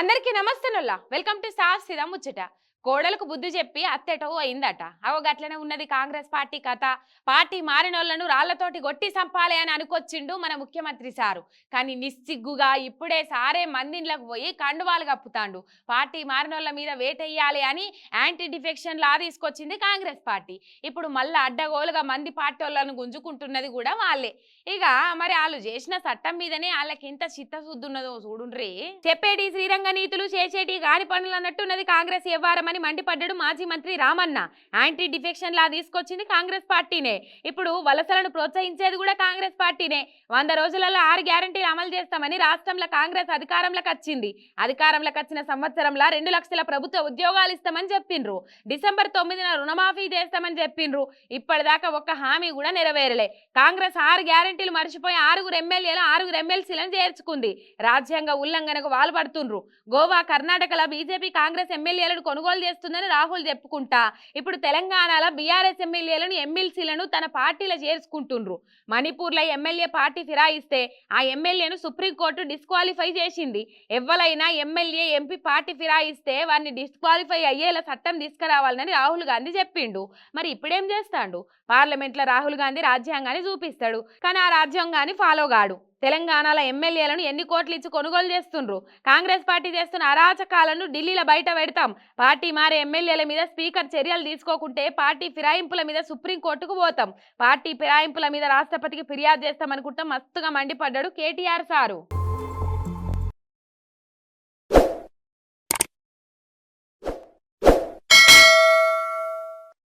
అందరికీ నమస్తే నొల్లా. Welcome to sir సిరా ముచ్చట. కోడలకు బుద్ధి చెప్పి అత్తెటో అయిందట. అవో గట్లనే ఉన్నది కాంగ్రెస్ పార్టీ కథ. పార్టీ మారినోళ్ళను రాళ్ళతోటి గొట్టి సంపాలి అని అనుకొచ్చిండు మన ముఖ్యమంత్రి సారు. కానీ నిస్సిగ్గుగా ఇప్పుడే సారే మందిండ్లకు పోయి కండువాలు కప్పుతాండు. పార్టీ మారినోళ్ళ మీద వేటెయ్యాలి అని యాంటీ డిఫెక్షన్ లా తీసుకొచ్చింది కాంగ్రెస్ పార్టీ. ఇప్పుడు మళ్ళీ అడ్డగోలుగా మంది పార్టీ వాళ్ళను గుంజుకుంటున్నది కూడా వాళ్ళే. ఇక మరి వాళ్ళు చేసిన చట్టం మీదనే వాళ్ళకి ఎంత చిత్తశుద్ధి ఉన్నదో చూడుండ్రి. చెప్పేటి శ్రీరంగ నీతులు చేసేటి గాని పనులు అన్నట్టున్నది కాంగ్రెస్ వ్యవహారమని మండిపడ్డాడు మాజీ మంత్రి రామన్న. యాంటీ డిఫెక్షన్ లా తీసుకొచ్చింది కాంగ్రెస్ పార్టీనే. ఇప్పుడు వలసలను ప్రోత్సహించేది కూడా కాంగ్రెస్ పార్టీనే. వంద రోజులలో ఆరు గ్యారంటీలు అమలు చేస్తామని రాష్ట్రంలో కాంగ్రెస్ అధికారంలోకి వచ్చింది. అధికారంలోకి వచ్చిన సంవత్సరంలో రెండు లక్షల ప్రభుత్వ ఉద్యోగాలు ఇస్తామని చెప్పిండ్రు. డిసెంబర్ తొమ్మిదిన రుణమాఫీ చేస్తామని చెప్పిండ్రు. ఇప్పటిదాకా ఒక్క హామీ కూడా నెరవేరలే. కాంగ్రెస్ ఆరు గ్యారంటీలు మర్చిపోయి ఆరుగురు ఎమ్మెల్యేలు ఆరుగురు ఎమ్మెల్సీలను చేర్చుకుంది. రాజ్యాంగ ఉల్లంఘనకు వాల్పడుతుండ్రు గోవా కర్ణాటకలో బీజేపీ కాంగ్రెస్ ఎమ్మెల్యేలను కొనుగోలు చేస్తుందని రాహుల్ చెప్పుకుంటా. ఇప్పుడు తెలంగాణలో బీఆర్ఎస్ ఎమ్మెల్యేలను ఎమ్మెల్సీలను తన పార్టీలో చేర్చుకుంటుండ్రు. మణిపూర్లో ఎమ్మెల్యే పార్టీ ఫిరాయిస్తే ఆ ఎమ్మెల్యేను సుప్రీంకోర్టు డిస్క్వాలిఫై చేసింది. ఎవ్వరైనా ఎమ్మెల్యే ఎంపీ పార్టీ ఫిరాయిస్తే వారిని డిస్క్వాలిఫై అయ్యేలా చట్టం తీసుకురావాలని రాహుల్ గాంధీ చెప్పిండు. మరి ఇప్పుడేం చేస్తాడు? పార్లమెంట్లో రాహుల్ గాంధీ రాజ్యాంగాన్ని చూపిస్తాడు. కానీ ఆ రాజ్యాంగాన్ని ఫాలో కాడు. తెలంగాణలో ఎమ్మెల్యేలను ఎన్ని కోట్లు ఇచ్చి కొనుగోలు చేస్తుండ్రు? కాంగ్రెస్ పార్టీ చేస్తున్న అరాచకాలను ఢిల్లీలో బయట పెడతాం. పార్టీ మారే ఎమ్మెల్యేల మీద స్పీకర్ చర్యలు తీసుకోకుంటే పార్టీ ఫిరాయింపుల మీద సుప్రీంకోర్టుకు పోతాం. పార్టీ ఫిరాయింపుల మీద రాష్ట్రపతికి ఫిర్యాదు చేస్తామనుకుంటాం మస్తుగా మండిపడ్డాడు కేటీఆర్ సారు.